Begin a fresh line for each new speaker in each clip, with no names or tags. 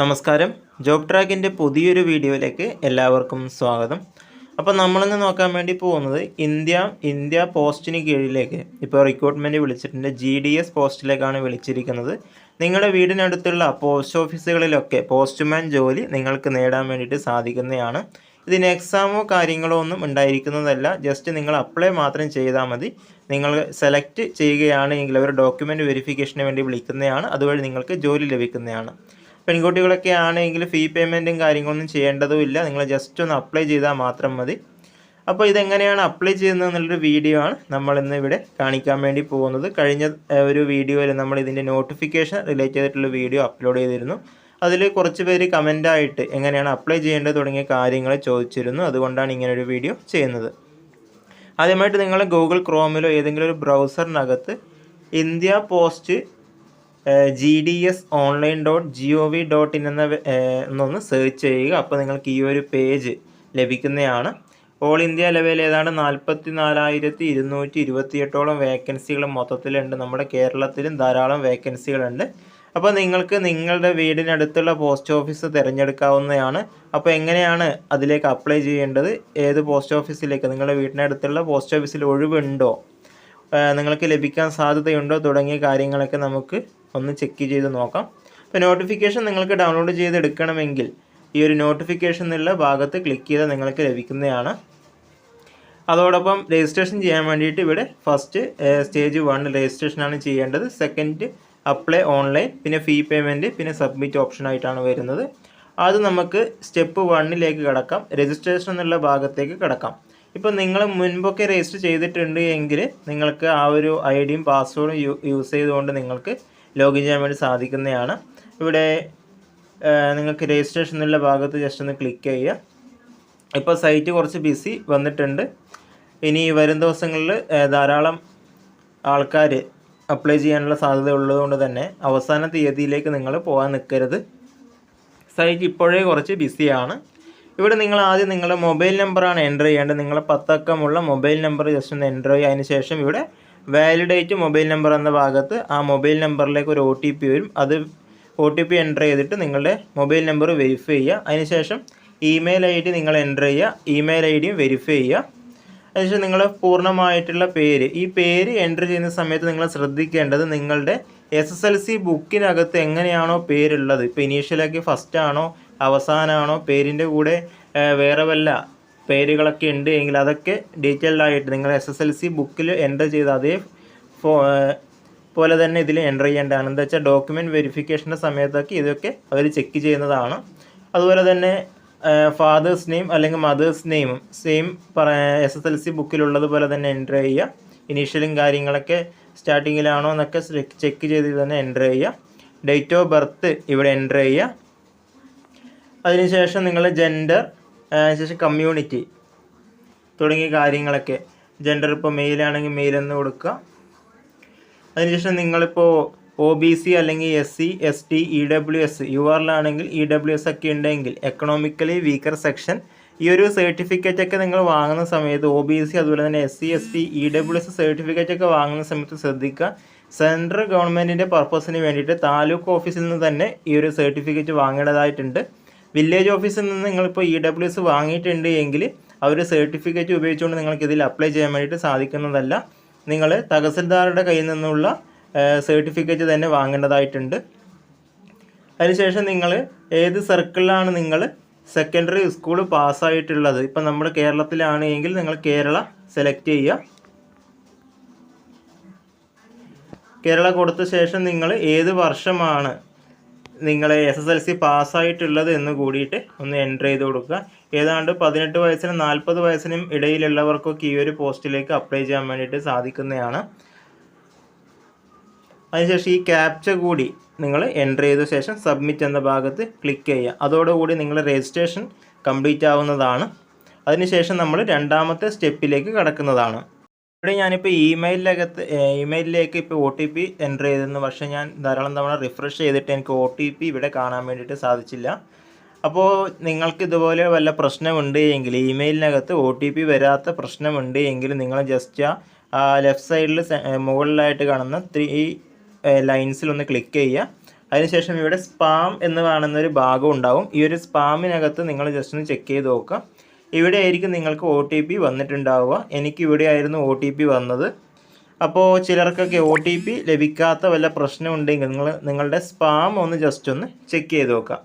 നമസ്കാരം. ജോബ് ട്രാക്കിന്റെ പുതിയൊരു വീഡിയോയിലേക്ക് എല്ലാവർക്കും സ്വാഗതം. അപ്പോൾ നമ്മളിന്ന് നോക്കാൻ വേണ്ടി പോകുന്നത് ഇന്ത്യ ഇന്ത്യ പോസ്റ്റിന് കീഴിലേക്ക്. ഇപ്പോൾ റിക്രൂട്ട്മെന്റ് വിളിച്ചിട്ടുണ്ട്. ജി ഡി എസ് പോസ്റ്റിലേക്കാണ് വിളിച്ചിരിക്കുന്നത്. നിങ്ങളുടെ വീടിനടുത്തുള്ള പോസ്റ്റ് ഓഫീസുകളിലൊക്കെ പോസ്റ്റ്മാൻ ജോലി നിങ്ങൾക്ക് നേടാൻ വേണ്ടിയിട്ട് സാധിക്കുന്നതാണ്. ഇതിന് എക്സാമോ കാര്യങ്ങളോ ഒന്നും ഉണ്ടായിരിക്കുന്നതല്ല. ജസ്റ്റ് നിങ്ങൾ അപ്ലൈ മാത്രം ചെയ്താൽ മതി. നിങ്ങൾ സെലക്ട് ചെയ്യുകയാണെങ്കിൽ അവർ ഡോക്യുമെന്റ് വെരിഫിക്കേഷന് വേണ്ടി വിളിക്കുന്നതാണ്. അതുവഴി നിങ്ങൾക്ക് ജോലി ലഭിക്കുന്നതാണ്. പെൺകുട്ടികളൊക്കെ ആണെങ്കിൽ ഫീ പേയ്മെന്റും കാര്യങ്ങളൊന്നും ചെയ്യേണ്ടതുമില്ല. നിങ്ങൾ ജസ്റ്റ് ഒന്ന് അപ്ലൈ ചെയ്താൽ മാത്രം മതി. അപ്പോൾ ഇതെങ്ങനെയാണ് അപ്ലൈ ചെയ്യുന്നത് എന്നുള്ളൊരു വീഡിയോ ആണ് നമ്മൾ ഇന്ന് ഇവിടെ കാണിക്കാൻ വേണ്ടി പോകുന്നത്. കഴിഞ്ഞ ഒരു വീഡിയോയിൽ നമ്മൾ ഇതിന്റെ നോട്ടിഫിക്കേഷൻ റിലേറ്റ് ചെയ്തിട്ടുള്ള വീഡിയോ അപ്ലോഡ് ചെയ്തിരുന്നു. അതിൽ കുറച്ച് പേര് കമന്റായിട്ട് എങ്ങനെയാണ് അപ്ലൈ ചെയ്യേണ്ടത് തുടങ്ങിയ കാര്യങ്ങൾ ചോദിച്ചിരുന്നു. അതുകൊണ്ടാണ് ഇങ്ങനൊരു വീഡിയോ ചെയ്യുന്നത്. ആദ്യമായിട്ട് നിങ്ങൾ ഗൂഗിൾ ക്രോമിലോ ഏതെങ്കിലും ഒരു ബ്രൗസറിനകത്ത് India post G D S online dot G O V dot in എന്ന എന്നൊന്ന് സെർച്ച് ചെയ്യുക. അപ്പോൾ നിങ്ങൾക്ക് ഈ ഒരു പേജ് ലഭിക്കുന്നതാണ്. ഓൾ ഇന്ത്യ ലെവലിൽ ഏതാണ്ട് നാൽപ്പത്തി നാലായിരത്തി ഇരുന്നൂറ്റി ഇരുപത്തിയെട്ടോളം വേക്കൻസികൾ മൊത്തത്തിലുണ്ട്. നമ്മുടെ കേരളത്തിലും ധാരാളം വേക്കൻസികളുണ്ട് അപ്പോൾ നിങ്ങൾക്ക് നിങ്ങളുടെ വീടിനടുത്തുള്ള പോസ്റ്റ് ഓഫീസ് തിരഞ്ഞെടുക്കാവുന്നതാണ്. അപ്പോൾ എങ്ങനെയാണ് അതിലേക്ക് അപ്ലൈ ചെയ്യേണ്ടത്? ഏത് പോസ്റ്റ് ഓഫീസിലേക്ക് നിങ്ങളുടെ വീടിനടുത്തുള്ള പോസ്റ്റ് ഓഫീസിൽ ഒഴിവുണ്ടോ? നിങ്ങൾക്ക് ലഭിക്കാൻ സാധ്യതയുണ്ടോ? തുടങ്ങിയ കാര്യങ്ങളൊക്കെ നമുക്ക് ഒന്ന് ചെക്ക് ചെയ്ത് നോക്കാം. ഇപ്പോൾ നോട്ടിഫിക്കേഷൻ നിങ്ങൾക്ക് ഡൗൺലോഡ് ചെയ്ത് എടുക്കണമെങ്കിൽ ഈ ഒരു നോട്ടിഫിക്കേഷൻ എന്നുള്ള ഭാഗത്ത് ക്ലിക്ക് ചെയ്താൽ നിങ്ങൾക്ക് ലഭിക്കുന്നതാണ്. അതോടൊപ്പം രജിസ്ട്രേഷൻ ചെയ്യാൻ വേണ്ടിയിട്ട് ഇവിടെ ഫസ്റ്റ് സ്റ്റേജ് വൺ രജിസ്ട്രേഷനാണ് ചെയ്യേണ്ടത്. സെക്കൻഡ് അപ്ലൈ ഓൺലൈൻ പിന്നെ ഫീ പേയ്മെന്റ് പിന്നെ സബ്മിറ്റ് ഓപ്ഷൻ ആയിട്ടാണ് വരുന്നത്. അത് നമുക്ക് സ്റ്റെപ്പ് വണ്ണിലേക്ക് കിടക്കാം. രജിസ്ട്രേഷൻ എന്നുള്ള ഭാഗത്തേക്ക് കിടക്കാം. ഇപ്പോൾ നിങ്ങൾ മുൻപൊക്കെ രജിസ്റ്റർ ചെയ്തിട്ടുണ്ട് എങ്കിൽ നിങ്ങൾക്ക് ആ ഒരു ഐ ഡിയും പാസ്വേഡും യൂസ് ചെയ്തുകൊണ്ട് നിങ്ങൾക്ക് ലോഗിൻ ചെയ്യാൻ വേണ്ടി സാധിക്കുന്നതാണ്. ഇവിടെ നിങ്ങൾക്ക് രജിസ്ട്രേഷൻ എന്നുള്ള ഭാഗത്ത് ജസ്റ്റ് ഒന്ന് ക്ലിക്ക് ചെയ്യുക. ഇപ്പോൾ സൈറ്റ് കുറച്ച് ബിസി വന്നിട്ടുണ്ട്. ഇനി വരും ദിവസങ്ങളിൽ ധാരാളം ആൾക്കാർ അപ്ലൈ ചെയ്യാനുള്ള സാധ്യത ഉള്ളതുകൊണ്ട് തന്നെ അവസാന തീയതിയിലേക്ക് നിങ്ങൾ പോകാൻ നിൽക്കരുത്. സൈറ്റ് ഇപ്പോഴേ കുറച്ച് ബിസിയാണ് ഇവിടെ നിങ്ങൾ ആദ്യം നിങ്ങളുടെ മൊബൈൽ നമ്പറാണ് എന്റർ ചെയ്യേണ്ടത്. നിങ്ങളുടെ പത്തക്കമുള്ള മൊബൈൽ നമ്പർ ജസ്റ്റ് ഒന്ന് എന്റർ ചെയ്യുക. അതിന് ശേഷം ഇവിടെ വാലിഡേറ്റ് മൊബൈൽ നമ്പർ എന്ന ഭാഗത്ത് ആ മൊബൈൽ നമ്പറിലേക്ക് ഒരു ഒ ടി പി വരും. അത് ഒ ടി പി എന്റർ ചെയ്തിട്ട് നിങ്ങളുടെ മൊബൈൽ നമ്പർ വെരിഫൈ ചെയ്യുക. അതിനുശേഷം ഇമെയിൽ ഐ ഡി നിങ്ങൾ എന്റർ ചെയ്യുക. ഇമെയിൽ ഐ ഡിയും വെരിഫൈ ചെയ്യുക. അതിനുശേഷം നിങ്ങൾ പൂർണമായിട്ടുള്ള പേര്. ഈ പേര് എന്റർ ചെയ്യുന്ന സമയത്ത് നിങ്ങൾ ശ്രദ്ധിക്കേണ്ടത് നിങ്ങളുടെ എസ് എസ് എൽ സി ബുക്കിനകത്ത് എങ്ങനെയാണോ പേരുള്ളത്? ഇപ്പോൾ ഇനീഷ്യലാക്കി ഫസ്റ്റ് ആണോ? അവസാനമാണോ പേരിന്റെ കൂടെ വേറെ വല്ല പേരുകളൊക്കെ ഉണ്ട് എങ്കിൽ അതൊക്കെ ഡീറ്റെയിൽഡ് ആയിട്ട് നിങ്ങൾ എസ് എസ് എൽ സി ബുക്കിൽ എന്റർ ചെയ്ത അതേ പോലെ തന്നെ ഇതിൽ എന്റർ ചെയ്യേണ്ടതാണ്. എന്താ വെച്ചാൽ ഡോക്യുമെന്റ് വെരിഫിക്കേഷന്റെ സമയത്തൊക്കെ ഇതൊക്കെ അവർ ചെക്ക് ചെയ്യുന്നതാണ്. അതുപോലെ തന്നെ ഫാദേഴ്സ് നെയിം അല്ലെങ്കിൽ മദേഴ്സ് നെയിമും same S S L C ബുക്കിലുള്ളതുപോലെ തന്നെ എന്റർ ചെയ്യുക. ഇനീഷ്യലും കാര്യങ്ങളൊക്കെ സ്റ്റാർട്ടിങ്ങിലാണോ എന്നൊക്കെ ചെക്ക് ചെയ്ത് തന്നെ എന്റർ ചെയ്യുക. ഡേറ്റ് ഓഫ് ബർത്ത് ഇവിടെ എന്റർ ചെയ്യുക. അതിനുശേഷം നിങ്ങൾ ജെൻഡർ ശേഷം കമ്മ്യൂണിറ്റി തുടങ്ങിയ കാര്യങ്ങളൊക്കെ. ജെൻഡർ ഇപ്പോൾ മെയിലാണെങ്കിൽ മെയിൽ എന്ന് കൊടുക്കുക. അതിനുശേഷം നിങ്ങളിപ്പോൾ ഒ ബി സി അല്ലെങ്കിൽ S C S T E W S U ആറിലാണെങ്കിൽ E W S ഒക്കെ ഉണ്ടെങ്കിൽ എക്കണോമിക്കലി വീക്കർ സെക്ഷൻ ഈ ഒരു സർട്ടിഫിക്കറ്റ് ഒക്കെ നിങ്ങൾ വാങ്ങുന്ന സമയത്ത് ഒ ബി സി അതുപോലെ തന്നെ S C S T E W S certificate ഒക്കെ വാങ്ങുന്ന സമയത്ത് ശ്രദ്ധിക്കുക. സെൻട്രൽ ഗവൺമെന്റിന്റെ പർപ്പസിന് വേണ്ടിയിട്ട് താലൂക്ക് ഓഫീസിൽ നിന്ന് തന്നെ ഈ ഒരു സർട്ടിഫിക്കറ്റ് വാങ്ങേണ്ടതായിട്ടുണ്ട്. വില്ലേജ് ഓഫീസിൽ നിന്ന് നിങ്ങളിപ്പോൾ ഇ ഡബ്ല്യു എസ് വാങ്ങിയിട്ടുണ്ട് എങ്കിൽ അവർ സർട്ടിഫിക്കറ്റ് ഉപയോഗിച്ചുകൊണ്ട് നിങ്ങൾക്ക് ഇതിൽ അപ്ലൈ ചെയ്യാൻ വേണ്ടിയിട്ട് സാധിക്കുന്നതല്ല. നിങ്ങൾ തഹസിൽദാറുടെ കയ്യിൽ നിന്നുള്ള സർട്ടിഫിക്കറ്റ് തന്നെ വാങ്ങേണ്ടതായിട്ടുണ്ട്. അതിനുശേഷം നിങ്ങൾ ഏത് സർക്കിളിലാണ് നിങ്ങൾ സെക്കൻഡറി സ്കൂൾ പാസ്സായിട്ടുള്ളത് ഇപ്പം നമ്മൾ കേരളത്തിലാണ് എങ്കിൽ നിങ്ങൾ കേരള സെലക്ട് ചെയ്യുക. കേരള കൊടുത്ത ശേഷം നിങ്ങൾ ഏത് വർഷമാണ് നിങ്ങൾ എസ് എസ് എൽ സി പാസ്സായിട്ടുള്ളത് എന്ന് കൂടിയിട്ട് ഒന്ന് എന്റർ ചെയ്ത് കൊടുക്കുക. ഏതാണ്ട് പതിനെട്ട് വയസ്സിനും നാൽപ്പത് വയസ്സിനും ഇടയിലുള്ളവർക്കൊക്കെ ഈ ഒരു പോസ്റ്റിലേക്ക് അപ്ലൈ ചെയ്യാൻ വേണ്ടിയിട്ട് സാധിക്കുന്നതാണ്. അതിനുശേഷം ഈ ക്യാപ്ച കൂടി നിങ്ങൾ എന്റർ ചെയ്ത ശേഷം സബ്മിറ്റ് എന്ന ഭാഗത്ത് ക്ലിക്ക് ചെയ്യുക. അതോടുകൂടി നിങ്ങൾ രജിസ്ട്രേഷൻ കംപ്ലീറ്റ് ആവുന്നതാണ്. അതിനുശേഷം നമ്മൾ രണ്ടാമത്തെ സ്റ്റെപ്പിലേക്ക് കടക്കുന്നതാണ്. ഇവിടെ ഞാനിപ്പോൾ ഇമെയിലിനകത്ത് ഇമെയിലിലേക്ക് ഇപ്പോൾ ഒ ടി പി എന്റർ ചെയ്തിരുന്നു. പക്ഷേ ഞാൻ ധാരാളം തവണ റിഫ്രഷ് ചെയ്തിട്ട് എനിക്ക് ഒ ടി പി ഇവിടെ കാണാൻ വേണ്ടിയിട്ട് സാധിച്ചില്ല. അപ്പോൾ നിങ്ങൾക്ക് ഇതുപോലെ വല്ല പ്രശ്നമുണ്ട് എങ്കിൽ ഇമെയിലിനകത്ത് ഒ ടി പി വരാത്ത പ്രശ്നമുണ്ട് എങ്കിൽ നിങ്ങൾ ജസ്റ്റ് ആ ലെഫ്റ്റ് സൈഡിൽ മുകളിലായിട്ട് കാണുന്ന ത്രീ ലൈൻസിൽ ഒന്ന് ക്ലിക്ക് ചെയ്യുക. അതിനുശേഷം ഇവിടെ സ്പാം എന്ന് കാണുന്ന ഒരു ഭാഗം ഉണ്ടാവും. ഈ ഒരു സ്പാമിനകത്ത് നിങ്ങൾ ജസ്റ്റ് ഒന്ന് ചെക്ക് ചെയ്ത് നോക്കുക. ഇവിടെ ആയിരിക്കും നിങ്ങൾക്ക് ഒ ടി പി വന്നിട്ടുണ്ടാവുക. എനിക്ക് ഇവിടെ ആയിരുന്നു ഒ ടി പി വന്നത്. അപ്പോൾ ചിലർക്കൊക്കെ ഒ ടി പി ലഭിക്കാത്ത വല്ല പ്രശ്നം ഉണ്ടെങ്കിൽ നിങ്ങൾ നിങ്ങളുടെ സ്പാം ഒന്ന് ജസ്റ്റ് ഒന്ന് ചെക്ക് ചെയ്ത് നോക്കാം.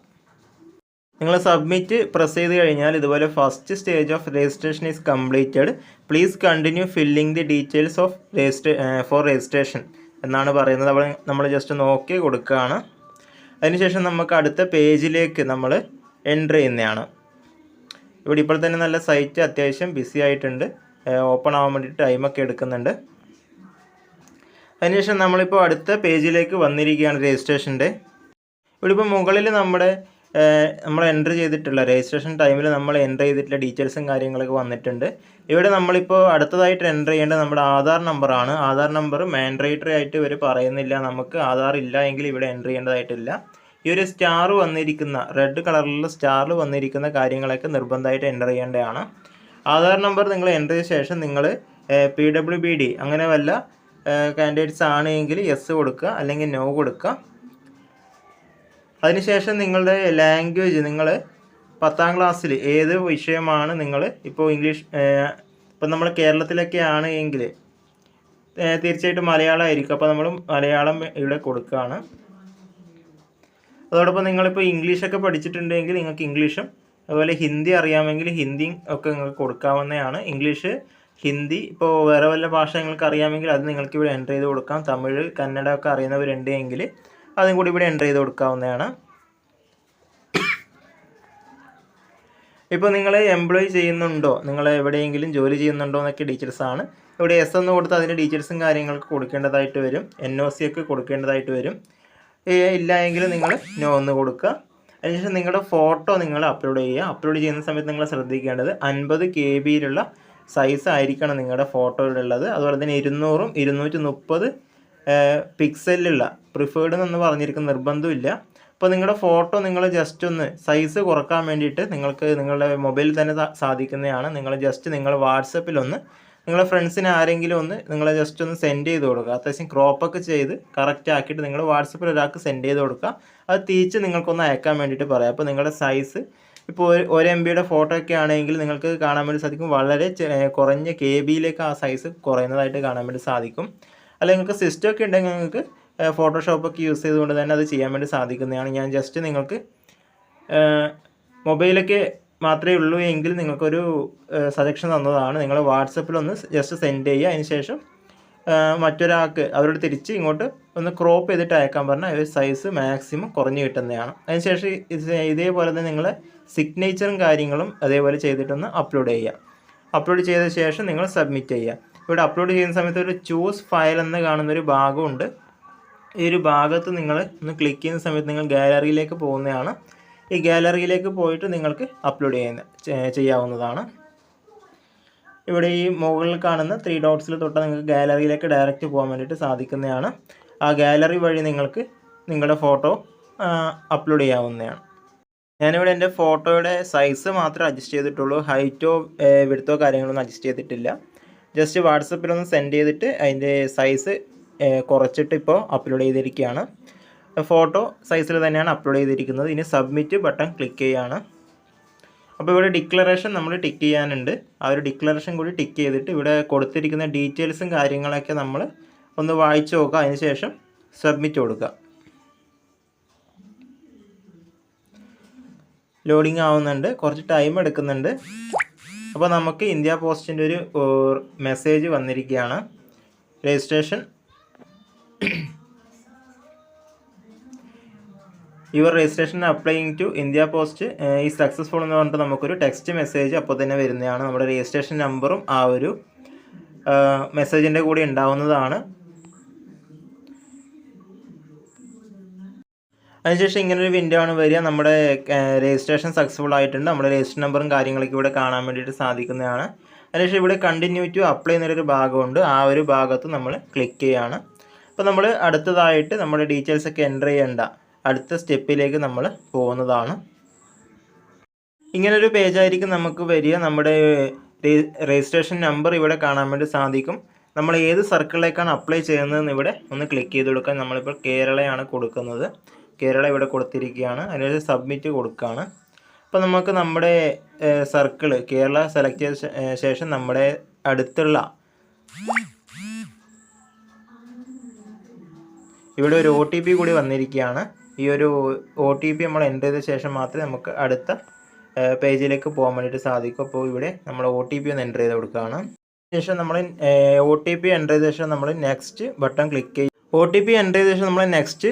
നിങ്ങൾ സബ്മിറ്റ് പ്രസ് ചെയ്ത് കഴിഞ്ഞാൽ ഇതുപോലെ first stage of registration is completed please continue filling the details of രജിസ്ട്രേ for registration എന്നാണ് പറയുന്നത്. അവിടെ നമ്മൾ ജസ്റ്റ് ഒന്ന് ഓക്കെ കൊടുക്കുകയാണ്. അതിനുശേഷം നമുക്ക് അടുത്ത പേജിലേക്ക് നമ്മൾ എന്റർ ചെയ്യുന്നതാണ്. ഇവിടെ ഇപ്പോൾ തന്നെ നല്ല സൈറ്റ് അത്യാവശ്യം ബിസി ആയിട്ടുണ്ട്. ഓപ്പൺ ആവാൻ വേണ്ടിയിട്ട് ടൈമൊക്കെ എടുക്കുന്നുണ്ട്. അതിനുശേഷം നമ്മളിപ്പോൾ അടുത്ത പേജിലേക്ക് വന്നിരിക്കുകയാണ് രജിസ്ട്രേഷന്റെ ഇവിടെ ഇപ്പോൾ മുകളിൽ നമ്മുടെ നമ്മൾ എന്റർ ചെയ്തിട്ടുള്ള രജിസ്ട്രേഷൻ ടൈമിൽ നമ്മൾ എന്റർ ചെയ്തിട്ടുള്ള ഡീറ്റെയിൽസും കാര്യങ്ങളൊക്കെ വന്നിട്ടുണ്ട്. ഇവിടെ നമ്മളിപ്പോൾ അടുത്തതായിട്ട് എന്റർ ചെയ്യേണ്ടത് നമ്മുടെ ആധാർ നമ്പറാണ് ആധാർ നമ്പർ മാൻഡേറ്ററി ആയിട്ട് ഇവർ പറയുന്നില്ല. നമുക്ക് ആധാർ ഇല്ല എങ്കിൽ ഇവിടെ എന്റർ ചെയ്യേണ്ടതായിട്ടില്ല. ഈ ഒരു സ്റ്റാർ വന്നിരിക്കുന്ന റെഡ് കളറിലുള്ള സ്റ്റാറിൽ വന്നിരിക്കുന്ന കാര്യങ്ങളൊക്കെ നിർബന്ധമായിട്ട് എന്റർ ചെയ്യേണ്ടതാണ്. ആധാർ നമ്പർ നിങ്ങൾ എന്റർ ചെയ്ത ശേഷം നിങ്ങൾ പി ഡബ്ല്യു ബി ഡി അങ്ങനെ വല്ല കാൻഡിഡേറ്റ്സ് ആണെങ്കിൽ യെസ് കൊടുക്കുക അല്ലെങ്കിൽ നോ കൊടുക്കുക. അതിനുശേഷം നിങ്ങളുടെ ലാംഗ്വേജ് നിങ്ങൾ പത്താം ക്ലാസ്സിൽ ഏത് വിഷയമാണ് നിങ്ങൾ ഇപ്പോൾ ഇംഗ്ലീഷ് ഇപ്പം നമ്മൾ കേരളത്തിലൊക്കെ ആണ് എങ്കിൽ തീർച്ചയായിട്ടും മലയാളമായിരിക്കും അപ്പോൾ നമ്മൾ മലയാളം ഇവിടെ കൊടുക്കുകയാണ്. അതോടൊപ്പം നിങ്ങളിപ്പോൾ ഇംഗ്ലീഷൊക്കെ പഠിച്ചിട്ടുണ്ടെങ്കിൽ നിങ്ങൾക്ക് ഇംഗ്ലീഷും അതുപോലെ ഹിന്ദി അറിയാമെങ്കിൽ ഹിന്ദിയും ഒക്കെ നിങ്ങൾക്ക് കൊടുക്കാവുന്നതാണ്. ഇംഗ്ലീഷ് ഹിന്ദി ഇപ്പോൾ വേറെ വല്ല ഭാഷ നിങ്ങൾക്ക് അറിയാമെങ്കിൽ അത് നിങ്ങൾക്ക് ഇവിടെ എന്റർ ചെയ്ത് കൊടുക്കാം. തമിഴ് കന്നഡ ഒക്കെ അറിയുന്നവരുണ്ട് എങ്കിൽ അതും കൂടി ഇവിടെ എന്റർ ചെയ്ത് കൊടുക്കാവുന്നതാണ്. ഇപ്പോൾ നിങ്ങൾ എംപ്ലോയ് ചെയ്യുന്നുണ്ടോ? നിങ്ങൾ എവിടെയെങ്കിലും ജോലി ചെയ്യുന്നുണ്ടോ എന്നൊക്കെ ഡീറ്റെയിൽസ് ആണ്. ഇവിടെ എസ് എന്ന് കൊടുത്ത് അതിന്റെ ഡീറ്റെയിൽസും കാര്യങ്ങൾക്ക് കൊടുക്കേണ്ടതായിട്ട് വരും. എൻ ഒക്കെ കൊടുക്കേണ്ടതായിട്ട് വരും. ഇല്ല എങ്കിൽ നിങ്ങൾ നോ എന്ന് കൊടുക്കുക. അതിനുശേഷം നിങ്ങളുടെ ഫോട്ടോ നിങ്ങൾ അപ്ലോഡ് ചെയ്യുക. അപ്ലോഡ് ചെയ്യുന്ന സമയത്ത് നിങ്ങൾ ശ്രദ്ധിക്കേണ്ടത് അൻപത് കെ ബിയിലുള്ള സൈസ് ആയിരിക്കണം നിങ്ങളുടെ ഫോട്ടോയിലുള്ളത് അതുപോലെ തന്നെ ഇരുന്നൂറും ഇരുന്നൂറ്റി മുപ്പത് പിക്സലിലുള്ള പ്രിഫേർഡ് എന്ന് പറഞ്ഞിരിക്കുന്ന നിർബന്ധമില്ല. അപ്പോൾ നിങ്ങളുടെ ഫോട്ടോ നിങ്ങൾ ജസ്റ്റ് ഒന്ന് സൈസ് കുറയ്ക്കാൻ വേണ്ടിയിട്ട് നിങ്ങൾക്ക് നിങ്ങളുടെ മൊബൈലിൽ തന്നെ സാധിക്കുന്നതാണ്. നിങ്ങൾ ജസ്റ്റ് നിങ്ങൾ വാട്സപ്പിലൊന്ന് നിങ്ങളുടെ ഫ്രണ്ട്സിന് ആരെങ്കിലും ഒന്ന് നിങ്ങൾ ജസ്റ്റ് ഒന്ന് സെൻഡ് ചെയ്ത് കൊടുക്കുക. അത്യാവശ്യം ക്രോപ്പൊക്കെ ചെയ്ത് കറക്റ്റ് ആക്കിയിട്ട് നിങ്ങൾ വാട്സപ്പിൽ ഒരാൾക്ക് സെൻഡ് ചെയ്ത് കൊടുക്കുക. അത് തിരിച്ച് നിങ്ങൾക്കൊന്ന് അയക്കാൻ വേണ്ടിയിട്ട് പറയാം. അപ്പോൾ നിങ്ങളുടെ സൈസ് ഇപ്പോൾ ഒരു എം ബിയുടെ ഫോട്ടോ ഒക്കെ ആണെങ്കിൽ നിങ്ങൾക്ക് കാണാൻ വേണ്ടി സാധിക്കും. വളരെ കുറഞ്ഞ കെ ബിയിലേക്ക് ആ സൈസ് കുറയുന്നതായിട്ട് കാണാൻ വേണ്ടി സാധിക്കും. അല്ലെങ്കിൽ നിങ്ങൾക്ക് സിസ്റ്റം ഒക്കെ ഉണ്ടെങ്കിൽ നിങ്ങൾക്ക് ഫോട്ടോഷോപ്പൊക്കെ യൂസ് ചെയ്തുകൊണ്ട് തന്നെ അത് ചെയ്യാൻ വേണ്ടി സാധിക്കുന്നതാണ്. ഞാൻ ജസ്റ്റ് നിങ്ങൾക്ക് മൊബൈലൊക്കെ മാത്രമേ ഉള്ളൂ എങ്കിൽ നിങ്ങൾക്കൊരു സജഷൻ തന്നതാണ്. നിങ്ങൾ വാട്സപ്പിലൊന്ന് ജസ്റ്റ് സെൻഡ് ചെയ്യുക. അതിന് ശേഷം മറ്റൊരാൾക്ക് അവരോട് തിരിച്ച് ഇങ്ങോട്ട് ഒന്ന് ക്രോപ്പ് ചെയ്തിട്ട് അയക്കാൻ പറഞ്ഞാൽ ഒരു സൈസ് മാക്സിമം കുറഞ്ഞ് കിട്ടുന്നതാണ്. അതിനുശേഷം ഇത് ഇതേപോലെ തന്നെ നിങ്ങൾ സിഗ്നേച്ചറും കാര്യങ്ങളും അതേപോലെ ചെയ്തിട്ടൊന്ന് അപ്ലോഡ് ചെയ്യുക. അപ്ലോഡ് ചെയ്ത ശേഷം നിങ്ങൾ സബ്മിറ്റ് ചെയ്യുക. ഇവിടെ അപ്ലോഡ് ചെയ്യുന്ന സമയത്ത് ഒരു ചൂസ് ഫയൽ എന്ന് കാണുന്നൊരു ഭാഗമുണ്ട്. ഈ ഒരു ഭാഗത്ത് നിങ്ങൾ ഒന്ന് ക്ലിക്ക് ചെയ്യുന്ന സമയത്ത് നിങ്ങൾ ഗാലറിയിലേക്ക് പോകുന്നതാണ്. ഈ ഗാലറിയിലേക്ക് പോയിട്ട് നിങ്ങൾക്ക് അപ്ലോഡ് ചെയ്യുന്ന ചെയ്യാവുന്നതാണ്. ഇവിടെ ഈ മുകളിൽ കാണുന്ന ത്രീ ഡോട്ട്സിൽ തൊട്ട് നിങ്ങൾക്ക് ഗാലറിയിലേക്ക് ഡയറക്റ്റ് പോകാൻ വേണ്ടിയിട്ട് സാധിക്കുന്നതാണ്. ആ ഗാലറി വഴി നിങ്ങൾക്ക് നിങ്ങളുടെ ഫോട്ടോ അപ്ലോഡ് ചെയ്യാവുന്നതാണ്. ഞാനിവിടെ എന്റെ ഫോട്ടോയുടെ സൈസ് മാത്രമേ അഡ്ജസ്റ്റ് ചെയ്തിട്ടുള്ളൂ. ഹൈറ്റോ വിടുത്തോ കാര്യങ്ങളൊന്നും അഡ്ജസ്റ്റ് ചെയ്തിട്ടില്ല. ജസ്റ്റ് വാട്സപ്പിലൊന്ന് സെൻഡ് ചെയ്തിട്ട് അതിന്റെ സൈസ് കുറച്ചിട്ട് ഇപ്പോൾ അപ്ലോഡ് ചെയ്തിരിക്കുകയാണ്. ഫോട്ടോ സൈസിൽ തന്നെയാണ് അപ്ലോഡ് ചെയ്തിരിക്കുന്നത്. ഇനി സബ്മിറ്റ് ബട്ടൺ ക്ലിക്ക് ചെയ്യുകയാണ് അപ്പോൾ ഇവിടെ ഡിക്ലറേഷൻ നമ്മൾ ടിക്ക് ചെയ്യാനുണ്ട്. ആ ഒരു ഡിക്ലറേഷൻ കൂടി ടിക്ക് ചെയ്തിട്ട് ഇവിടെ കൊടുത്തിരിക്കുന്ന ഡീറ്റെയിൽസും കാര്യങ്ങളൊക്കെ നമ്മൾ ഒന്ന് വായിച്ചു നോക്കുക. അതിനുശേഷം സബ്മിറ്റ് കൊടുക്കുക. ലോഡിങ് ആവുന്നുണ്ട്. കുറച്ച് ടൈം എടുക്കുന്നുണ്ട്. അപ്പോൾ നമുക്ക് ഇന്ത്യ പോസ്റ്റിന്റെ ഒരു മെസ്സേജ് വന്നിരിക്കുകയാണ്. Registration your registration applying to India post ഈ സക്സസ്ഫുൾ എന്ന് പറഞ്ഞിട്ട് നമുക്കൊരു ടെക്സ്റ്റ് മെസ്സേജ് അപ്പോൾ തന്നെ വരുന്നതാണ്. നമ്മുടെ രജിസ്ട്രേഷൻ നമ്പറും ആ ഒരു മെസ്സേജിന്റെ കൂടെ ഉണ്ടാവുന്നതാണ്. അതിനുശേഷം ഇങ്ങനൊരു വിൻഡോ ആണ് വരിക. നമ്മുടെ രജിസ്ട്രേഷൻ സക്സസ്ഫുൾ ആയിട്ടുണ്ട്. നമ്മുടെ രജിസ്ട്രേഷൻ നമ്പറും കാര്യങ്ങളൊക്കെ ഇവിടെ കാണാൻ വേണ്ടിയിട്ട് സാധിക്കുന്നതാണ്. അതിനുശേഷം ഇവിടെ കണ്ടിന്യൂ ടു അപ്ലൈ എന്നൊരു ഭാഗമുണ്ട്. ആ ഒരു ഭാഗത്ത് നമ്മൾ ക്ലിക്ക് ചെയ്യുകയാണ് അപ്പോൾ നമ്മൾ അടുത്തതായിട്ട് നമ്മുടെ ഡീറ്റെയിൽസ് ഒക്കെ എന്റർ ചെയ്യേണ്ട. അടുത്ത സ്റ്റെപ്പിലേക്ക് നമ്മൾ പോകുന്നതാണ്. ഇങ്ങനൊരു പേജായിരിക്കും നമുക്ക് വരിക. നമ്മുടെ രജിസ്ട്രേഷൻ നമ്പർ ഇവിടെ കാണാൻ വേണ്ടി സാധിക്കും. നമ്മൾ ഏത് സർക്കിളിലേക്കാണ് അപ്ലൈ ചെയ്യുന്നതെന്ന് ഇവിടെ ഒന്ന് ക്ലിക്ക് ചെയ്ത് കൊടുക്കാൻ നമ്മളിപ്പോൾ കേരളയാണ് കൊടുക്കുന്നത്. കേരള ഇവിടെ കൊടുത്തിരിക്കുകയാണ്. അതിനൊരു സബ്മിറ്റ് കൊടുക്കുകയാണ്. അപ്പോൾ നമുക്ക് നമ്മുടെ സർക്കിൾ കേരള സെലക്ട് ചെയ്ത ശേഷം നമ്മുടെ അടുത്തുള്ള ഇവിടെ ഒരു ഒ കൂടി വന്നിരിക്കുകയാണ്. ഈ ഒരു ഒ ടി പി നമ്മൾ എന്റർ ചെയ്ത ശേഷം മാത്രമേ നമുക്ക് അടുത്ത പേജിലേക്ക് പോകാൻ വേണ്ടിയിട്ട് സാധിക്കും. അപ്പോൾ ഇവിടെ നമ്മൾ ഒ ടി പി ഒന്ന് എന്റർ ചെയ്ത് കൊടുക്കുകയാണ്. ശേഷം നമ്മൾ ഒ ടി പി എന്റർ ചെയ്ത ശേഷം നമ്മൾ നെക്സ്റ്റ് ബട്ടൺ ക്ലിക്ക് ചെയ്യും ഒ ടി പി എന്റർ ചെയ്ത ശേഷം നമ്മൾ നെക്സ്റ്റ്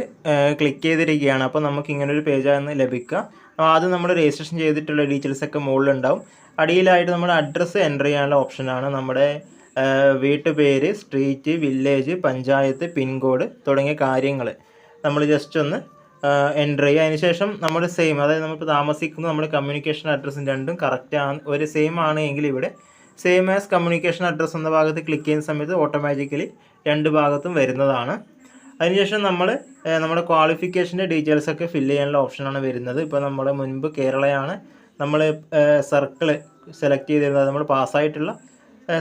ക്ലിക്ക് ചെയ്തിരിക്കുകയാണ്. അപ്പോൾ നമുക്ക് ഇങ്ങനെ ഒരു പേജാണ് ലഭിക്കുക. അപ്പോൾ ആദ്യം നമ്മൾ രജിസ്ട്രേഷൻ ചെയ്തിട്ടുള്ള ഡീറ്റെയിൽസ് ഒക്കെ മുകളിലുണ്ടാവും. അടിയിലായിട്ട് നമ്മൾ അഡ്രസ്സ് എന്റർ ചെയ്യാനുള്ള ഓപ്ഷനാണ് നമ്മുടെ വീട്ടുപേര് സ്ട്രീറ്റ് വില്ലേജ് പഞ്ചായത്ത് പിൻകോഡ് തുടങ്ങിയ കാര്യങ്ങൾ നമ്മൾ ജസ്റ്റ് ഒന്ന് എന്റർ ചെയ്യുക അതിനുശേഷം നമ്മൾ സെയിം അതായത് നമ്മൾ താമസിക്കുന്ന നമ്മുടെ കമ്മ്യൂണിക്കേഷൻ അഡ്രസ്സും രണ്ടും കറക്റ്റ് ആണ് ഒരു സെയിം ആണ് എങ്കിൽ ഇവിടെ സെയിം ആസ് കമ്മ്യൂണിക്കേഷൻ അഡ്രസ്സ് എന്ന ഭാഗത്ത് ക്ലിക്ക് ചെയ്യുന്ന സമയത്ത് ഓട്ടോമാറ്റിക്കലി രണ്ട് ഭാഗത്തും വരുന്നതാണ്. അതിനുശേഷം നമ്മൾ നമ്മുടെ ക്വാളിഫിക്കേഷന്റെ ഡീറ്റെയിൽസ് ഒക്കെ ഫില്ല് ചെയ്യാനുള്ള ഓപ്ഷനാണ് വരുന്നത്. ഇപ്പോൾ നമ്മൾ മുൻപ് കേരളയാണ് നമ്മൾ സർക്കിൾ സെലക്ട് ചെയ്തിരുന്നത്. നമ്മൾ പാസ്സായിട്ടുള്ള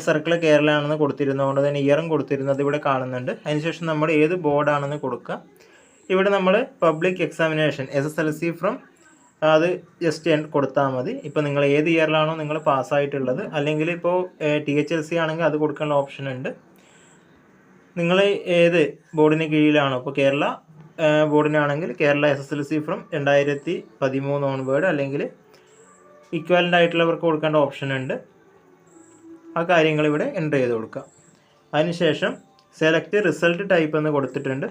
സർക്കിൾ കേരളയാണെന്ന് കൊടുത്തിരുന്നതുകൊണ്ട് തന്നെ ഇയറും കൊടുത്തിരുന്നത് ഇവിടെ കാണുന്നുണ്ട്. അതിനുശേഷം നമ്മൾ ഏത് ബോർഡാണെന്ന് കൊടുക്കുക. ഇവിടെ നമ്മൾ public examination S S L C from അത് ജസ്റ്റ് കൊടുത്താൽ മതി. ഇപ്പോൾ നിങ്ങൾ ഏത് ഇയറിലാണോ നിങ്ങൾ പാസ്സായിട്ടുള്ളത് അല്ലെങ്കിൽ ഇപ്പോൾ ടി എച്ച് എൽ സി ആണെങ്കിൽ അത് കൊടുക്കാനുള്ള ഓപ്ഷൻ ഉണ്ട്. നിങ്ങൾ ഏത് ബോർഡിന് കീഴിലാണോ? ഇപ്പോൾ Kerala ബോർഡിനാണെങ്കിൽ Kerala S S L C from രണ്ടായിരത്തി പതിമൂന്ന് ഓൺവേർഡ് അല്ലെങ്കിൽ ഇക്വാലന്റ് ആയിട്ടുള്ളവർക്ക് കൊടുക്കേണ്ട ഓപ്ഷൻ ഉണ്ട്. ആ കാര്യങ്ങൾ ഇവിടെ എന്റർ ചെയ്ത് കൊടുക്കുക അതിനുശേഷം സെലക്ട് റിസൾട്ട് ടൈപ്പ് എന്ന് കൊടുത്തിട്ടുണ്ട്.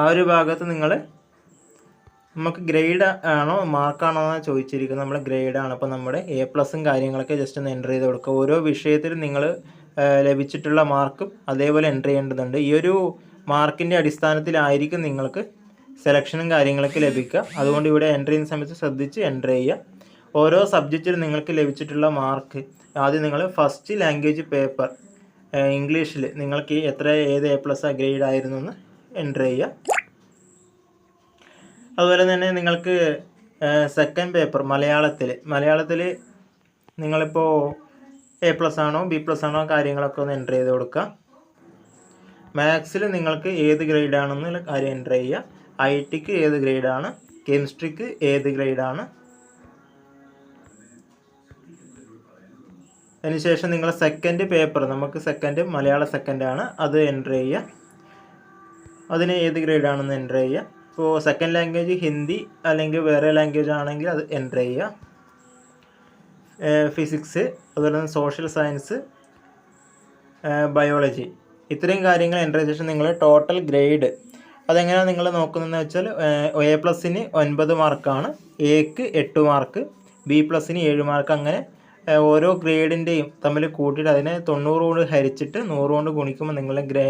ആ ഒരു ഭാഗത്ത് നിങ്ങൾ നമുക്ക് ഗ്രേഡ് ആണോ മാർക്കാണോ എന്ന് ചോദിച്ചിരിക്കുന്നത്. നമ്മൾ ഗ്രേഡാണ് അപ്പോൾ നമ്മുടെ എ പ്ലസും കാര്യങ്ങളൊക്കെ ജസ്റ്റ് ഒന്ന് എന്റർ ചെയ്ത് കൊടുക്കുക. ഓരോ വിഷയത്തിലും നിങ്ങൾ ലഭിച്ചിട്ടുള്ള മാർക്കും അതേപോലെ എന്റർ ചെയ്യേണ്ടതുണ്ട്. ഈ ഒരു മാർക്കിന്റെ അടിസ്ഥാനത്തിലായിരിക്കും നിങ്ങൾക്ക് സെലക്ഷനും കാര്യങ്ങളൊക്കെ ലഭിക്കുക. അതുകൊണ്ട് ഇവിടെ എന്റർ ചെയ്യുന്ന സമയത്ത് ശ്രദ്ധിച്ച് എന്റർ ചെയ്യുക. ഓരോ സബ്ജക്റ്റിൽ നിങ്ങൾക്ക് ലഭിച്ചിട്ടുള്ള മാർക്ക് ആദ്യം നിങ്ങൾ ഫസ്റ്റ് ലാംഗ്വേജ് പേപ്പർ ഇംഗ്ലീഷിൽ നിങ്ങൾക്ക് എത്ര ഏത് എ പ്ലസ് ആ ഗ്രേഡ് ആയിരുന്നു എന്ന് എന്റർ ചെയ്യുക. അതുപോലെ തന്നെ നിങ്ങൾക്ക് സെക്കൻഡ് പേപ്പർ മലയാളത്തിൽ മലയാളത്തിൽ നിങ്ങളിപ്പോൾ എ പ്ലസ് ആണോ ബി പ്ലസ് ആണോ കാര്യങ്ങളൊക്കെ ഒന്ന് എന്റർ ചെയ്ത് കൊടുക്കുക. മാത്സിൽ നിങ്ങൾക്ക് ഏത് ഗ്രേഡ് ആണെന്നുള്ള കാര്യം എന്റർ ചെയ്യുക. ഐ ടിക്ക് ഏത് ഗ്രേഡാണ് കെമിസ്ട്രിക്ക് ഏത് ഗ്രേഡാണ് അതിനുശേഷം നിങ്ങൾ സെക്കൻഡ് പേപ്പർ നമുക്ക് സെക്കൻഡ് മലയാള സെക്കൻഡാണ് അത് എന്റർ ചെയ്യുക. അതിന് ഏത് ഗ്രേഡാണെന്ന് എന്റർ ചെയ്യുക. ഇപ്പോൾ സെക്കൻഡ് ലാംഗ്വേജ് ഹിന്ദി അല്ലെങ്കിൽ വേറെ ലാംഗ്വേജ് ആണെങ്കിൽ അത് എന്റർ ചെയ്യുക. ഫിസിക്സ് അതുപോലെ തന്നെ സോഷ്യൽ സയൻസ് ബയോളജി ഇത്രയും കാര്യങ്ങൾ എന്റർ ചെയ്ത ശേഷം നിങ്ങൾ ടോട്ടൽ ഗ്രേഡ് അതെങ്ങനെയാണ് നിങ്ങൾ നോക്കുന്നതെന്ന് വെച്ചാൽ എ പ്ലസിന് ഒൻപത് മാർക്കാണ് എക്ക് എട്ട് മാർക്ക് ബി പ്ലസിന് ഏഴ് മാർക്ക് അങ്ങനെ ഓരോ ഗ്രേഡിന്റെയും തമ്മിൽ കൂട്ടിയിട്ട് അതിനെ തൊണ്ണൂറ് കൊണ്ട് ഹരിച്ചിട്ട് നൂറ് കൊണ്ട് ഗുണിക്കുമ്പോൾ നിങ്ങളുടെ grade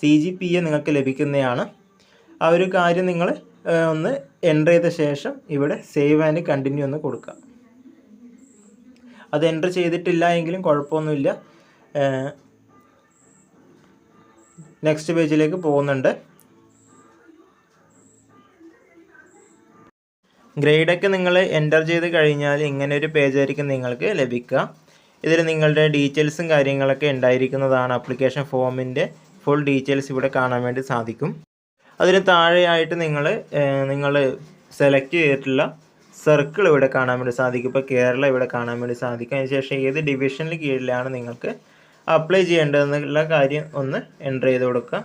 C G P A നിങ്ങൾക്ക് ലഭിക്കുന്നതാണ്. ആ ഒരു കാര്യം നിങ്ങൾ ഒന്ന് എന്റർ ചെയ്ത ശേഷം ഇവിടെ സേവ് ആൻഡ് കണ്ടിന്യൂ എന്ന് കൊടുക്കുക. അത് എന്റർ ചെയ്തിട്ടില്ല എങ്കിലും കുഴപ്പമൊന്നുമില്ല. നെക്സ്റ്റ് പേജിലേക്ക് പോകുന്നുണ്ട്. ഗ്രേഡൊക്കെ നിങ്ങൾ എന്റർ ചെയ്ത് കഴിഞ്ഞാൽ ഇങ്ങനെ ഒരു പേജായിരിക്കും നിങ്ങൾക്ക് ലഭിക്കുക. ഇതിൽ നിങ്ങളുടെ ഡീറ്റെയിൽസും കാര്യങ്ങളൊക്കെ ഉണ്ടായിരിക്കുന്നതാണ് അപ്ലിക്കേഷൻ ഫോമിന്റെ ഫുൾ ഡീറ്റെയിൽസ് ഇവിടെ കാണാൻ വേണ്ടി സാധിക്കും. അതിന് താഴെയായിട്ട് നിങ്ങൾ നിങ്ങൾ സെലക്ട് ചെയ്തിട്ടുള്ള സർക്കിൾ ഇവിടെ കാണാൻ വേണ്ടി സാധിക്കും. ഇപ്പോൾ കേരള ഇവിടെ കാണാൻ വേണ്ടി സാധിക്കും. അതിനുശേഷം ഏത് ഡിവിഷനിൽ കീഴിലാണ് നിങ്ങൾക്ക് അപ്ലൈ ചെയ്യേണ്ടതെന്നുള്ള കാര്യം ഒന്ന് എന്റർ ചെയ്ത് കൊടുക്കുക.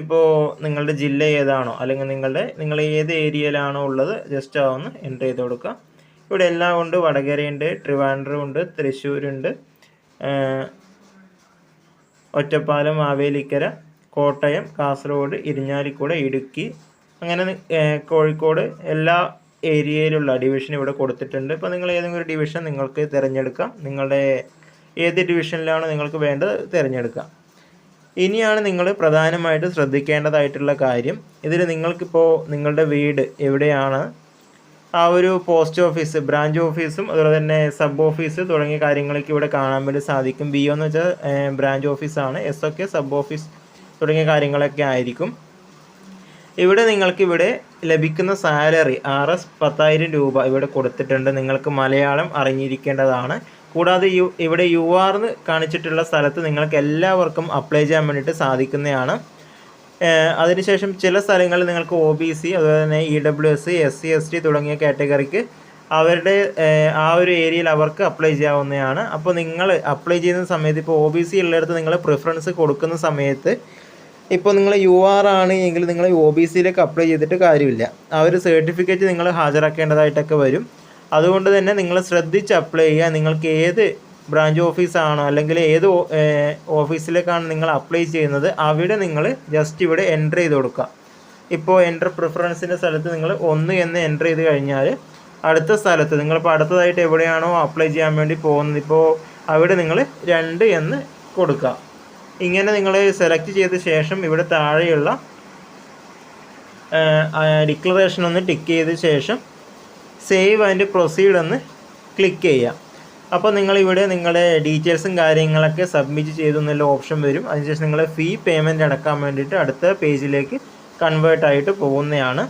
ഇപ്പോൾ നിങ്ങളുടെ ജില്ല ഏതാണോ അല്ലെങ്കിൽ നിങ്ങളുടെ നിങ്ങൾ ഏത് ഏരിയയിലാണോ ഉള്ളത് ജസ്റ്റ് ഒന്ന് എന്റർ ചെയ്ത് കൊടുക്കുക. ഇവിടെ എല്ലാം ഉണ്ട്. വടകരയുണ്ട് ട്രിവാൻഡ്രമുണ്ട് തൃശ്ശൂരുണ്ട് ഒറ്റപ്പാലം മാവേലിക്കര കോട്ടയം കാസർഗോഡ് ഇരിഞ്ഞാലിക്കുട ഇടുക്കി അങ്ങനെ കോഴിക്കോട് എല്ലാ ഏരിയയിലുള്ള ഡിവിഷൻ ഇവിടെ കൊടുത്തിട്ടുണ്ട്. ഇപ്പോൾ നിങ്ങൾ ഏതെങ്കിലും ഒരു ഡിവിഷൻ നിങ്ങൾക്ക് തിരഞ്ഞെടുക്കാം. നിങ്ങളുടെ ഏത് ഡിവിഷനിലാണ് നിങ്ങൾക്ക് വേണ്ടത് തിരഞ്ഞെടുക്കാം. ഇനിയാണ് നിങ്ങൾ പ്രധാനമായിട്ട് ശ്രദ്ധിക്കേണ്ടതായിട്ടുള്ള കാര്യം. ഇതിൽ നിങ്ങൾക്കിപ്പോൾ നിങ്ങളുടെ വീട് എവിടെയാണ്? ആ ഒരു പോസ്റ്റ് ഓഫീസ് ബ്രാഞ്ച് ഓഫീസും അതുപോലെ തന്നെ സബ് ഓഫീസ് തുടങ്ങിയ കാര്യങ്ങളൊക്കെ ഇവിടെ കാണാൻ വേണ്ടി സാധിക്കും. ബി എന്ന് വെച്ചാൽ ബ്രാഞ്ച് ഓഫീസാണ് എസ് ഒക്കെ സബ് ഓഫീസ് തുടങ്ങിയ കാര്യങ്ങളൊക്കെ ആയിരിക്കും. ഇവിടെ നിങ്ങൾക്ക് ഇവിടെ ലഭിക്കുന്ന സാലറി ആർ എസ് പത്തായിരം രൂപ ഇവിടെ കൊടുത്തിട്ടുണ്ട്. നിങ്ങൾക്ക് മലയാളം അറിഞ്ഞിരിക്കേണ്ടതാണ്. കൂടാതെ യു ഇവിടെ യു ആർ എന്ന് കാണിച്ചിട്ടുള്ള സ്ഥലത്ത് നിങ്ങൾക്ക് എല്ലാവർക്കും അപ്ലൈ ചെയ്യാൻ വേണ്ടിയിട്ട് സാധിക്കുന്നതാണ്. അതിനുശേഷം ചില സ്ഥലങ്ങളിൽ നിങ്ങൾക്ക് ഒ ബി സി അതുപോലെ തന്നെ E W S S C S T തുടങ്ങിയ കാറ്റഗറിക്ക് അവരുടെ ആ ഒരു ഏരിയയിൽ അവർക്ക് അപ്ലൈ ചെയ്യാവുന്നതാണ്. അപ്പോൾ നിങ്ങൾ അപ്ലൈ ചെയ്യുന്ന സമയത്ത് ഇപ്പോൾ ഒ ബി സി ഉള്ളിടത്ത് നിങ്ങൾ പ്രിഫറൻസ് കൊടുക്കുന്ന സമയത്ത് ഇപ്പോൾ നിങ്ങൾ യു ആർ ആണ് എങ്കിൽ നിങ്ങൾ ഒ ബി സിയിലേക്ക് അപ്ലൈ ചെയ്തിട്ട് കാര്യമില്ല. ആ ഒരു സർട്ടിഫിക്കറ്റ് നിങ്ങൾ ഹാജരാക്കേണ്ടതായിട്ടൊക്കെ വരും. അതുകൊണ്ട് തന്നെ നിങ്ങൾ ശ്രദ്ധിച്ച് അപ്ലൈ ചെയ്യുക. നിങ്ങൾക്ക് ഏത് ബ്രാഞ്ച് ഓഫീസാണോ അല്ലെങ്കിൽ ഏത് ഓഫീസിലേക്കാണ് നിങ്ങൾ അപ്ലൈ ചെയ്യുന്നത് അവിടെ നിങ്ങൾ ജസ്റ്റ് ഇവിടെ എന്റർ ചെയ്ത് കൊടുക്കുക. ഇപ്പോൾ എന്റർ പ്രിഫറൻസിന്റെ സ്ഥലത്ത് നിങ്ങൾ ഒന്ന് എന്ന് എന്റർ ചെയ്ത് കഴിഞ്ഞാൽ അടുത്ത സ്ഥലത്ത് നിങ്ങളിപ്പോൾ അടുത്തതായിട്ട് എവിടെയാണോ അപ്ലൈ ചെയ്യാൻ വേണ്ടി പോകുന്നത് ഇപ്പോൾ അവിടെ നിങ്ങൾ രണ്ട് എന്ന് കൊടുക്കുക. ഇങ്ങനെ നിങ്ങൾ സെലക്ട് ചെയ്ത ശേഷം ഇവിടെ താഴെയുള്ള ഡിക്ലറേഷൻ ഒന്ന് ടിക്ക് ചെയ്ത ശേഷം സേവ് ആൻഡ് പ്രൊസീഡ് എന്ന് ക്ലിക്ക് ചെയ്യാം അപ്പോൾ നിങ്ങളിവിടെ നിങ്ങളുടെ ഡീറ്റെയിൽസും കാര്യങ്ങളൊക്കെ സബ്മിറ്റ് ചെയ്തു എന്നുള്ള ഓപ്ഷൻ വരും. അതിനുശേഷം നിങ്ങൾ ഫീ പേയ്മെന്റ് അടക്കാൻ വേണ്ടിയിട്ട് അടുത്ത പേജിലേക്ക് കൺവേർട്ട് ആയിട്ട് പോകുന്നതാണ്.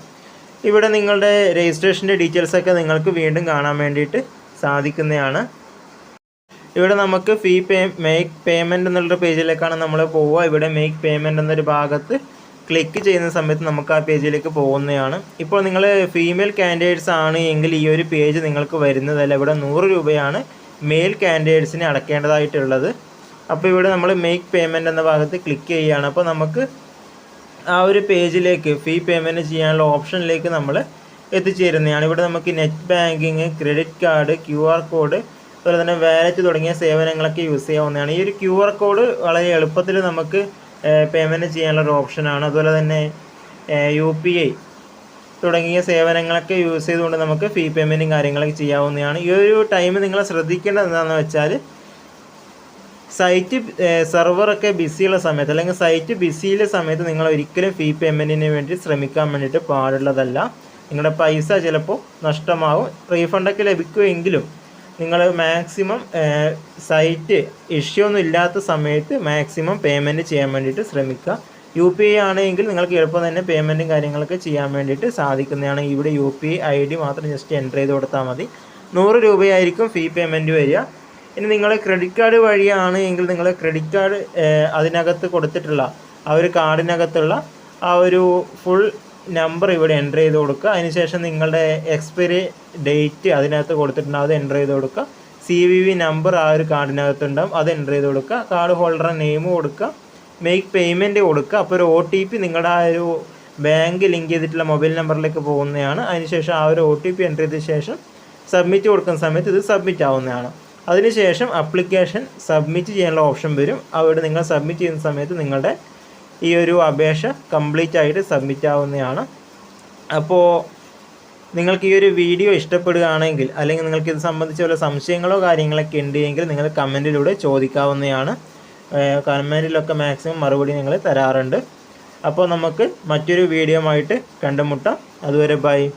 ഇവിടെ നിങ്ങളുടെ രജിസ്ട്രേഷന്റെ ഡീറ്റെയിൽസൊക്കെ നിങ്ങൾക്ക് വീണ്ടും കാണാൻ വേണ്ടിയിട്ട് സാധിക്കുന്നതാണ്. ഇവിടെ നമുക്ക് ഫീ പേ മേക്ക് പേയ്മെന്റ് എന്നുള്ള പേജിലേക്കാണ് നമ്മൾ പോവുക. ഇവിടെ മേക്ക് പേയ്മെന്റ് എന്നൊരു ഭാഗത്ത് ക്ലിക്ക് ചെയ്യുന്ന സമയത്ത് നമുക്ക് ആ പേജിലേക്ക് പോകുന്നതാണ്. ഇപ്പോൾ നിങ്ങൾ ഫീമെയിൽ കാൻഡിഡേറ്റ്സ് ആണ് എങ്കിൽ ഈ ഒരു പേജ് നിങ്ങൾക്ക് വരുന്നതല്ല ഇവിടെ നൂറ് രൂപയാണ് മെയിൽ കാൻഡിഡേറ്റ്സിനെ അടക്കേണ്ടതായിട്ടുള്ളത്. അപ്പോൾ ഇവിടെ നമ്മൾ മേക്ക് പേയ്മെന്റ് എന്ന ഭാഗത്ത് ക്ലിക്ക് ചെയ്യുകയാണ്. അപ്പോൾ നമുക്ക് ആ ഒരു പേജിലേക്ക് ഫീ പേയ്മെന്റ് ചെയ്യാനുള്ള ഓപ്ഷനിലേക്ക് നമ്മൾ എത്തിച്ചേരുന്നതാണ്. ഇവിടെ നമുക്ക് net banking credit card Q R code അതുപോലെ തന്നെ വാലറ്റ് തുടങ്ങിയ സേവനങ്ങളൊക്കെ യൂസ് ചെയ്യാവുന്നതാണ്. ഈ ഒരു ക്യു ആർ കോഡ് വളരെ എളുപ്പത്തിൽ നമുക്ക് പേയ്മെന്റ് ചെയ്യാനുള്ള ഒരു ഓപ്ഷനാണ് അതുപോലെ തന്നെ യു പി ഐ തുടങ്ങിയ സേവനങ്ങളൊക്കെ യൂസ് ചെയ്തുകൊണ്ട് നമുക്ക് ഫീ പേയ്മെന്റും കാര്യങ്ങളൊക്കെ ചെയ്യാവുന്നതാണ്. ഈ ഒരു ടൈം നിങ്ങൾ ശ്രദ്ധിക്കേണ്ടത് എന്താണെന്ന് വെച്ചാൽ സൈറ്റ് സെർവറൊക്കെ ബിസിയുള്ള സമയത്ത് അല്ലെങ്കിൽ സൈറ്റ് ബിസിയുള്ള സമയത്ത് നിങ്ങൾ ഒരിക്കലും ഫീ പേയ്മെന്റിന് വേണ്ടി ശ്രമിക്കാൻ വേണ്ടിയിട്ട് പാടുള്ളതല്ല. നിങ്ങളുടെ പൈസ ചിലപ്പോൾ നഷ്ടമാവും. റീഫണ്ടൊക്കെ ലഭിക്കുമെങ്കിലും നിങ്ങൾ മാക്സിമം സൈറ്റ് ഇഷ്യൂ ഒന്നും ഇല്ലാത്ത സമയത്ത് മാക്സിമം പേയ്മെന്റ് ചെയ്യാൻ വേണ്ടിയിട്ട് ശ്രമിക്കുക. യു പി ഐ ആണെങ്കിൽ നിങ്ങൾക്ക് എളുപ്പം തന്നെ പേയ്മെന്റും കാര്യങ്ങളൊക്കെ ചെയ്യാൻ വേണ്ടിയിട്ട് സാധിക്കുന്നതാണ്. ഇവിടെ യു പി ഐ ഡി മാത്രം ജസ്റ്റ് എന്റർ ചെയ്ത് കൊടുത്താൽ മതി. നൂറ് രൂപയായിരിക്കും ഫീ പേയ്മെന്റ് വരിക. ഇനി നിങ്ങൾ ക്രെഡിറ്റ് കാർഡ് വഴിയാണ് എങ്കിൽ നിങ്ങൾ ക്രെഡിറ്റ് കാർഡ് അതിനകത്ത് കൊടുത്തിട്ടുള്ള ആ ഒരു കാർഡിനകത്തുള്ള ആ ഒരു ഫുൾ നമ്പർ ഇവിടെ എന്റർ ചെയ്ത് കൊടുക്കുക. അതിനുശേഷം നിങ്ങളുടെ എക്സ്പയറി ഡേറ്റ് അതിനകത്ത് കൊടുത്തിട്ടുണ്ട്. അത് എന്റർ ചെയ്ത് കൊടുക്കുക. സി വി വി നമ്പർ ആ ഒരു കാർഡിനകത്തുണ്ടാവും അത് എന്റർ ചെയ്ത് കൊടുക്കുക. കാർഡ് ഹോൾഡറുടെ നെയിം കൊടുക്കുക. മേക്ക് പേയ്മെന്റ് കൊടുക്കുക. അപ്പോൾ ഒരു ഒ ടി പി നിങ്ങളുടെ ആ ഒരു ബാങ്ക് ലിങ്ക് ചെയ്തിട്ടുള്ള മൊബൈൽ നമ്പറിലേക്ക് പോകുന്നതാണ്. അതിനുശേഷം ആ ഒരു ഒ ടി പി എന്റർ ചെയ്ത ശേഷം സബ്മിറ്റ് കൊടുക്കുന്ന സമയത്ത് ഇത് സബ്മിറ്റ് ആവുന്നതാണ്. അതിനുശേഷം അപ്ലിക്കേഷൻ സബ്മിറ്റ് ചെയ്യാനുള്ള ഓപ്ഷൻ വരും. അവിടെ നിങ്ങൾ സബ്മിറ്റ് ചെയ്യുന്ന സമയത്ത് നിങ്ങളുടെ ഈ ഒരു അപേക്ഷ കംപ്ലീറ്റ് ആയിട്ട് സബ്മിറ്റ് ആവുന്നതാണ്. അപ്പോൾ നിങ്ങൾക്ക് ഈ ഒരു വീഡിയോ ഇഷ്ടപ്പെടുകയാണെങ്കിൽ അല്ലെങ്കിൽ നിങ്ങൾക്ക് ഇത് സംബന്ധിച്ച് വല്ല സംശയങ്ങളോ കാര്യങ്ങളൊക്കെ ഉണ്ട് എങ്കിൽ നിങ്ങൾ കമന്റിലൂടെ ചോദിക്കാവുന്നതാണ്. കമന്റിലൊക്കെ മാക്സിമം മറുപടി നിങ്ങൾ തരാറുണ്ട്. അപ്പോൾ നമുക്ക് മറ്റൊരു വീഡിയോ ആയിട്ട് കണ്ടുമുട്ടാം. അതുവരെ ബൈ.